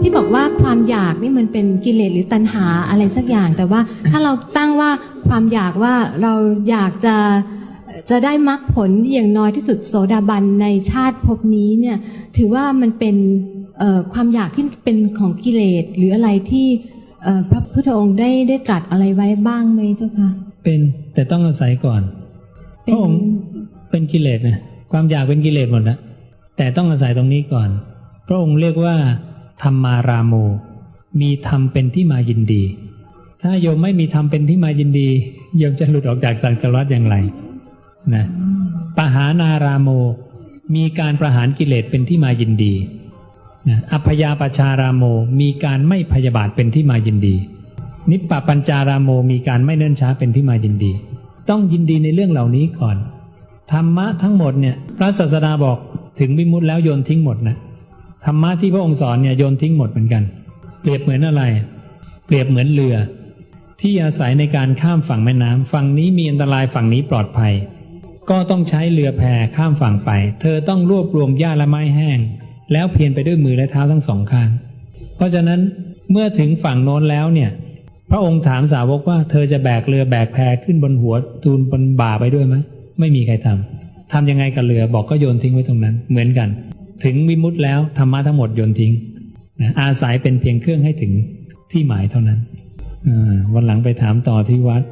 ที่บอกว่าความอยากนี่มันเป็นกิเลสหรือตัณหาอะไรสักอย่าง แต่ว่าถ้าเราตั้งว่าความอยากว่าเราอยากจะจะได้มรรคผลอย่างน้อยที่สุดโสดาบันในชาติภพนี้เนี่ยถือว่ามันเป็นเอ่อความอยากที่เป็นของกิเลสหรืออะไรที่เอ่อพระพุทธองค์ได้ได้ตรัสอะไรไว้บ้างไหมเจ้าคะเป็นแต่ต้องอาศัยก่อนพเป็นระองค์เป็นกิเลสนะความอยากเป็นกิเลสหมดนะแต่ต้องอาศัยตรงนี้ก่อน พระองค์เรียกว่าธรรมารามโมมีธรรมเป็นที่มายินดี ถ้าโยมไม่มีธรรมเป็นที่มายินดี โยมจะหลุดออกจากสังสารวัฏอย่างไรนะปหานารามโม มีการประหารกิเลสเป็นที่มายินดีนะอัพยาปชารามโม มีการไม่พยาบาทเป็นที่มายินดี นิปปปัญจารามโม มีการไม่เนิ่นช้าเป็นที่มายินดี ต้องยินดีในเรื่องเหล่านี้ก่อน ธรรมะทั้งหมดเนี่ย พระศาสดาบอกถึงวิมุตติแล้วโยนทิ้งหมดนะ ธรรมะที่พระองค์สอนเนี่ยโยนทิ้งหมดเหมือนกัน เปรียบเหมือนอะไร เปรียบเหมือนเรือ ที่อาศัยในการข้ามฝั่งแม่น้ำฝั่งนี้มีอันตรายฝั่งนี้ปลอดภัย ก็ต้องใช้เรือแพข้ามฝั่งไป เธอต้องรวบรวมหญ้าและไม้แห้ง แล้วเพียรไปด้วยมือและเท้าทั้งสองข้าง เพราะฉะนั้นเมื่อถึงฝั่งโน้นแล้วเนี่ยพระองค์ถามสาวกว่าเธอจะแบกเรือแบกแพขึ้นบนหัวทูลบนบ่าไปด้วยไหมไม่มีใครทำทำยังไงกับเรือบอกก็โยนทิ้งไว้ตรงนั้น เหมือนกัน ถึงวิมุตต์แล้วธรรมะทั้งหมดโยนทิ้งนะอาศัยเป็นเพียงเครื่องให้ถึงที่หมายเท่านั้นวันหลังไปถามต่อที่วัด